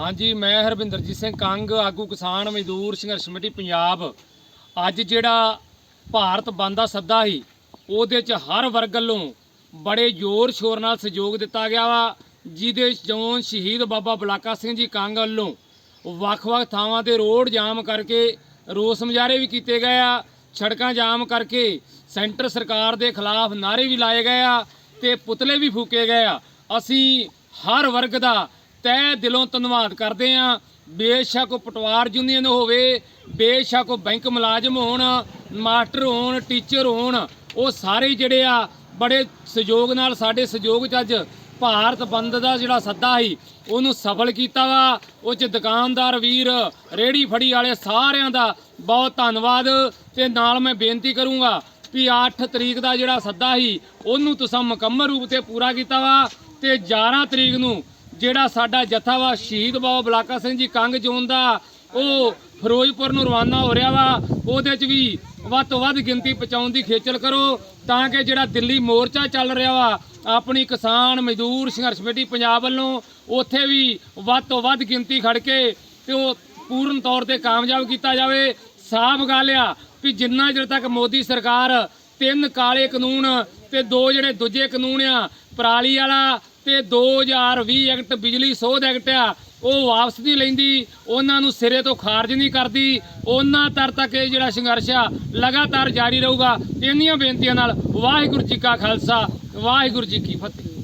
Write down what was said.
ਹਾਂਜੀ, ਮੈਂ ਹਰਵਿੰਦਰਜੀਤ ਸਿੰਘ ਕੰਗ, ਆਗੂ ਕਿਸਾਨ, ਮਜ਼ਦੂਰ ਸੰਘਰਸ਼ ਕਮੇਟੀ, ਪੰਜਾਬ। ਅੱਜ ਜਿਹੜਾ ਭਾਰਤ ਬੰਦ ਦਾ ਸੱਦਾ ਸੀ, ਉਹਦੇ ਚ ਹਰ ਵਰਗ ਵੱਲੋਂ ਬੜੇ ਜ਼ੋਰ ਸ਼ੋਰ ਨਾਲ ਸਹਿਯੋਗ ਦਿੱਤਾ ਗਿਆ ਵਾ, ਜਿਹਦੇ ਚੋਂ ਸ਼ਹੀਦ ਬਾਬਾ ਬਲਾਕਾ ਸਿੰਘ ਜੀ ਕੰਗ ਵੱਲੋਂ ਵੱਖ-ਵੱਖ ਥਾਵਾਂ ਤੇ ਰੋਡ ਜਾਮ ਕਰਕੇ ਰੋਸ ਮੁਜ਼ਾਹਰੇ ਵੀ ਕੀਤੇ ਗਏ ਆ, ਸੜਕਾਂ ਜਾਮ ਕਰਕੇ ਸੈਂਟਰ ਸਰਕਾਰ ਦੇ ਖਿਲਾਫ ਨਾਅਰੇ ਵੀ ਲਾਏ ਗਏ ਆ ਤੇ ਪੁਤਲੇ ਵੀ ਫੂਕੇ ਗਏ ਆ। ਅਸੀਂ ਹਰ ਵਰਗ ਦਾ ਤਹਿ ਦਿਲੋਂ ਧੰਨਵਾਦ ਕਰਦੇ ਆ ਬੇਸ਼ੱਕ ਪਟਵਾਰ ਯੂਨੀਅਨ ਹੋਵੇ, ਬੇਸ਼ੱਕ ਉਹ ਬੈਂਕ ਮੁਲਾਜ਼ਮ ਹੋਣ, ਮਾਸਟਰ ਹੋਣ, ਟੀਚਰ ਹੋਣ, ਉਹ ਸਾਰੇ ਜਿਹੜੇ ਆ, ਬੜੇ ਸਹਿਯੋਗ ਨਾਲ ਸਾਡੇ ਸਹਿਯੋਗ ਚ ਅੱਜ ਭਾਰਤ ਬੰਦ ਦਾ ਜਿਹੜਾ ਸੱਦਾ ਸੀ, ਉਹਨੂੰ ਸਫਲ ਕੀਤਾ ਵਾ। ਉਹ ਚ ਦੁਕਾਨਦਾਰ ਵੀਰ ਰੇੜੀ ਫੜੀ ਵਾਲੇ ਸਾਰਿਆਂ ਦਾ ਬਹੁਤ ਧੰਨਵਾਦ ਤੇ ਨਾਲ ਮੈਂ ਬੇਨਤੀ ਕਰੂੰਗਾ ਵੀ 8 ਤਰੀਕ ਦਾ ਜਿਹੜਾ ਸੱਦਾ ਸੀ, ਉਹਨੂੰ ਤੁਸੀਂ ਮੁਕੰਮਲ ਰੂਪ ਤੇ ਪੂਰਾ ਕੀਤਾ ਵਾ ਤੇ 11 ਤਰੀਕ ਨੂੰ ਜਿਹੜਾ ਸਾਡਾ ਜਥਾ ਵਾ ਸ਼ਹੀਦ ਬਾਬਾ ਬਲਾਕਾ ਸਿੰਘ ਜੀ ਕੰਗ ਜੋਨ ਦਾ, ਉਹ ਫਿਰੋਜ਼ਪੁਰ ਨੂੰ ਰਵਾਨਾ ਹੋ ਰਿਹਾ ਵਾ, ਉਹਦੇ ਚ ਵੀ ਵੱਧ ਤੋਂ ਵੱਧ ਗਿਣਤੀ ਪਹੁੰਚਾਉਣ ਦੀ ਖੇਚਲ ਕਰੋ, ਤਾਂ ਕਿ ਜਿਹੜਾ ਦਿੱਲੀ ਮੋਰਚਾ ਚੱਲ ਰਿਹਾ ਵਾ, ਆਪਣੀ ਕਿਸਾਨ ਮਜ਼ਦੂਰ ਸੰਘਰਸ਼ ਕਮੇਟੀ ਪੰਜਾਬ ਵੱਲੋਂ, ਉੱਥੇ ਵੀ ਵੱਧ ਤੋਂ ਵੱਧ ਗਿਣਤੀ ਖੜ ਕੇ ਤੇ ਉਹ ਪੂਰਨ ਤੌਰ ਤੇ ਕਾਮਯਾਬ ਕੀਤਾ ਜਾਵੇ। ਸਾਫ਼ ਗੱਲ ਆ ਵੀ ਜਿੰਨਾ ਚਿਰ ਤੱਕ ਮੋਦੀ ਸਰਕਾਰ ਤਿੰਨ ਕਾਲੇ ਕਾਨੂੰਨ ਤੇ ਦੋ ਜਿਹੜੇ ਦੂਜੇ ਕਾਨੂੰਨ ਆ, ਪਰਾਲੀ ਵਾਲਾ ਤੇ 2020 ਐਕਟ ਬਿਜਲੀ ਸੋਧ ਐਕਟ ਆ, ਉਹ ਵਾਪਸ ਨਹੀਂ ਲੈਂਦੀ, ਉਹਨਾਂ ਨੂੰ ਸਿਰੇ ਤੋਂ ਖਾਰਜ ਨਹੀਂ ਕਰਦੀ, ਉਹਨਾਂ ਤਰ ਤੱਕ ਇਹ ਜਿਹੜਾ ਸੰਘਰਸ਼ ਆ, ਲਗਾਤਾਰ ਜਾਰੀ ਰਹੂਗਾ। ਇੰਨੀਆਂ ਬੇਨਤੀਆਂ ਨਾਲ ਵਾਹਿਗੁਰੂ ਜੀ ਕਾ ਖਾਲਸਾ, ਵਾਹਿਗੁਰੂ ਜੀ ਕੀ ਫਤਿਹ।